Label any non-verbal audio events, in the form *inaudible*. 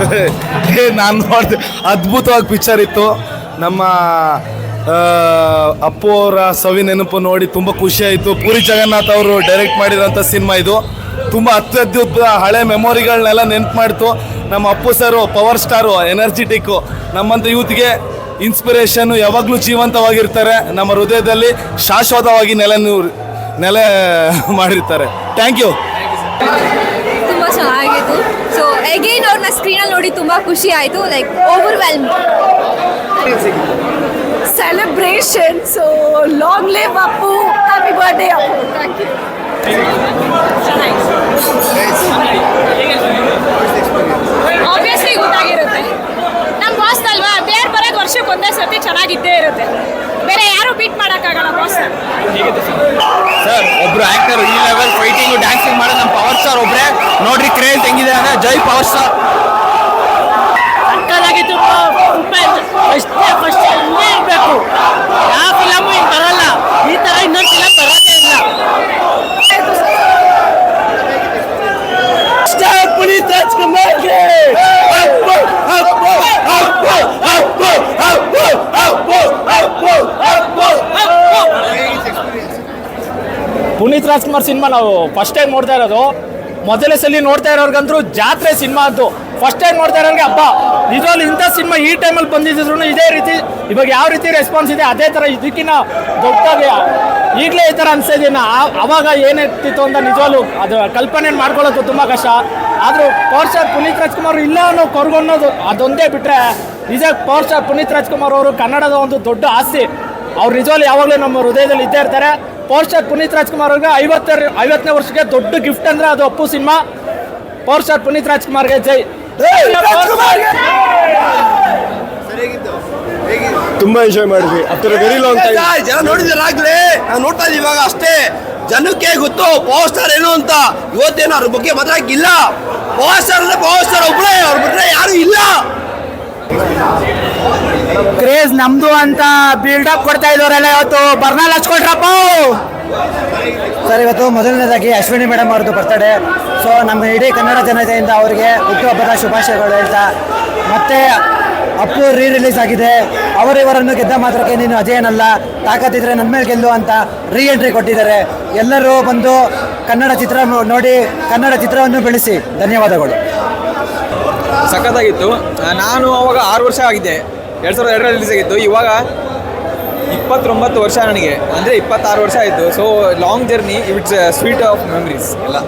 *laughs* ಏ, ನಾನು ನೋಡಿದೆ. ಅದ್ಭುತವಾಗಿ ಪಿಕ್ಚರ್ ಇತ್ತು. ನಮ್ಮ ಅಪ್ಪು ಅವರ ಸವಿ ನೆನಪು ನೋಡಿ ತುಂಬ ಖುಷಿ ಪುರಿ ಪೂರಿ ಜಗನ್ನಾಥ್ ಅವರು ಡೈರೆಕ್ಟ್ ಮಾಡಿರೋಂಥ ಸಿನಿಮಾ ಇದು. ತುಂಬ ಅತ್ಯದ್ಭುತ ಹಳೆ ಮೆಮೊರಿಗಳನ್ನೆಲ್ಲ ನೆನಪು ಮಾಡ್ತು. ನಮ್ಮ Appu sir power star energetic ನಮ್ಮಂಥ ಯೂತ್ಗೆ ಇನ್ಸ್ಪಿರೇಷನ್ನು ಯಾವಾಗಲೂ ಜೀವಂತವಾಗಿರ್ತಾರೆ. ನಮ್ಮ ಹೃದಯದಲ್ಲಿ ಶಾಶ್ವತವಾಗಿ ನೆಲೆ ನೆಲೆ ಮಾಡಿರ್ತಾರೆ. ಥ್ಯಾಂಕ್ ಯು ತುಂಬ ಚೆನ್ನಾಗಿತ್ತು ಸೊ ಅಗೈನ್ ಅವ್ರನ್ನ ಸ್ಕ್ರೀನಲ್ಲಿ ನೋಡಿ ತುಂಬ ಖುಷಿ ಆಯಿತು like overwhelm well celebration so long live Appu happy Appu. Appu you. Obviously ಗೊತ್ತಾಗಿರುತ್ತೆ. ನಮ್ಮ ಬಾಸ್ ಅಲ್ವಾ? ಬೇರೆ ಬರೋದು ವರ್ಷಕ್ಕೆ ಒಂದೇ ಸರ್ತಿ ಚೆನ್ನಾಗಿದ್ದೇ ಇರುತ್ತೆ. ಬೇರೆ ಯಾರು ಬೀಟ್ ಮಾಡೋಕ್ಕಾಗಲ್ಲ ಬಾಸ್ ಸರ್ ಒಬ್ರು ಆಕ್ಟರ್ ಈ ಲೆವೆಲ್ ಫೈಟಿಂಗ್ ಡ್ಯಾನ್ಸಿಂಗ್ ಮಾಡೋದು ನಮ್ಮ ಪವರ್ ಸ್ಟಾರ್ ಒಬ್ರೆ. ನೋಡ್ರಿ ಕ್ರೇಜ್ ಹೆಂಗಿದೆ ಅಂದ್ರೆ ಜೈ power star Puneeth Rajkumar cinema ನಾವು ಫಸ್ಟ್ ಟೈಮ್ ನೋಡ್ತಾ ಇರೋದು. ಮೊದಲೇ ಸಲ ನೋಡ್ತಾ ಇರೋರ್ಗಂದ್ರು ಜಾತ್ರೆ ಸಿನಿಮಾ ಅದು ಫಸ್ಟ್ ಟೈಮ್ ನೋಡ್ತಾ ಇರೋರಿಗೆ ಹಬ್ಬ. ಇದರಲ್ಲಿ ಇಂಥ ಸಿನಿಮಾ ಈ ಟೈಮಲ್ಲಿ ಬಂದಿದ್ರು ಇದೇ ರೀತಿ, ಇವಾಗ ಯಾವ ರೀತಿ ರೆಸ್ಪಾನ್ಸ್ ಇದೆ ಅದೇ ಥರ ಇದಕ್ಕಿಂತ ದೊಡ್ಡದಾಗಿ ಈಗಲೇ ಈ ಥರ ಅನಿಸ್ತಾ ಅವಾಗ ಏನಿರ್ತಿತ್ತು ಅಂತ ನಿಜವಾಗ್ಲೂ ಅದು ಕಲ್ಪನೆ ಮಾಡ್ಕೊಳ್ಳೋದು ತುಂಬ ಕಷ್ಟ. ಆದರೂ ಪವರ್ ಸ್ಟಾರ್ ಪುನೀತ್ ರಾಜ್ಕುಮಾರ್ ಇಲ್ಲ ಅನ್ನೋ ಕೊರಗು ಅನ್ನೋದು ಅದೊಂದೇ ಬಿಟ್ಟರೆ ನಿಜ ಪವರ್ ಸ್ಟಾರ್ ಪುನೀತ್ ರಾಜ್ಕುಮಾರ್ ಅವರು ಕನ್ನಡದ ಒಂದು ದೊಡ್ಡ ಆಸ್ತಿ. ಅವ್ರು ನಿಜವಾಗ್ಲೂ ಯಾವಾಗಲೂ ನಮ್ಮ ಹೃದಯದಲ್ಲಿ ಇದ್ದೇ ಇರ್ತಾರೆ. ಪವರ್ ಸ್ಟಾರ್ ಪುನೀತ್ ರಾಜ್ಕುಮಾರ್ ಅವ್ರಿಗೆ ಐವತ್ತರ ಐವತ್ತನೇ ವರ್ಷಕ್ಕೆ ದೊಡ್ಡ ಗಿಫ್ಟ್ ಅಂದ್ರೆ ಅದು Appu cinema. Power star Puneeth ರಾಜ್ಕುಮಾರ್ಗೆ! ಜೈ ತುಂಬಾ ಎಂಜಾಯ್ ಮಾಡಿದ್ವಿ. ಆಫ್ಟರ್ ವೆರಿ ಲಾಂಗ್ ಟೈಮ್ ಜನ ನೋಡಿದಾರಾಗ್ಲೇ ನಾನು ನೋಡ್ತಾ ಇದ್ದೀವಿ ಇವಾಗ ಅಷ್ಟೇ. ಜನಕ್ಕೆ ಗೊತ್ತು ಪವರ್ ಸ್ಟಾರ್ ಏನು ಅಂತ. ಇವತ್ತೇನು ಅವ್ರ ಬಗ್ಗೆ ಮಾತಾಡಕ್ಕಿಲ್ಲ. ಪವರ್ ಸ್ಟಾರ್ ಅಂದ್ರೆ ಪವರ್ ಸ್ಟಾರ್ ಒಬ್ಬರೇ ಅವ್ರ ಬಿಟ್ರೆ ಯಾರು ಇಲ್ಲ. ಕ್ರೇಜ್ ನಮ್ದು ಅಂತ ಬಿಲ್ಡಪ್ ಕೊಡ್ತಾ ಇದ್ದವರೆಲ್ಲ ಇವತ್ತು ಬರ್ನಾಲ್ ಹಚ್ಕೊಟ್ರಪ್ಪ ಸರ್ ಇವತ್ತು ಮೊದಲನೇದಾಗಿ ಅಶ್ವಿನಿ ಮೇಡಮ್ ಅವ್ರದ್ದು ಬರ್ತಡೆ ಸೊ ನಮ್ಮ ಇಡೀ ಕನ್ನಡ ಜನತೆಯಿಂದ ಅವರಿಗೆ ಹುಟ್ಟುಹಬ್ಬದ ಶುಭಾಶಯಗಳು ಹೇಳ್ತಾ ಮತ್ತೆ ಅಪ್ಪು ರೀ ರಿಲೀಸ್ ಆಗಿದೆ ಅವರಿವರನ್ನು ಗೆದ್ದ ಮಾತ್ರಕ್ಕೆ ನೀನು ಅಜೇನಲ್ಲ ತಾಕತ್ತಿದ್ರೆ ನನ್ನ ಮೇಲೆ ಗೆಲ್ಲು ಅಂತ ರೀ ಎಂಟ್ರಿ ಕೊಟ್ಟಿದ್ದಾರೆ. ಎಲ್ಲರೂ ಬಂದು ಕನ್ನಡ ಚಿತ್ರ ನೋಡಿ ಕನ್ನಡ ಚಿತ್ರವನ್ನು ಬೆಳೆಸಿ. ಧನ್ಯವಾದಗಳು. ಸಖತ್ತಾಗಿತ್ತು. ನಾನು ಅವಾಗ ಆರು ವರ್ಷ ಆಗಿದ್ದೆ. ಎರಡು ಸಾವಿರದ ಎರಡರಲ್ಲಿ ರಿಲೀಸ್ ಆಗಿತ್ತು ಇವಾಗ ಇಪ್ಪತ್ತೊಂಬತ್ತು ವರ್ಷ ನನಗೆ. ಅಂದರೆ ಇಪ್ಪತ್ತಾರು ವರ್ಷ ಆಯಿತು. So long journey it's sweet of memories ಎಲ್ಲ.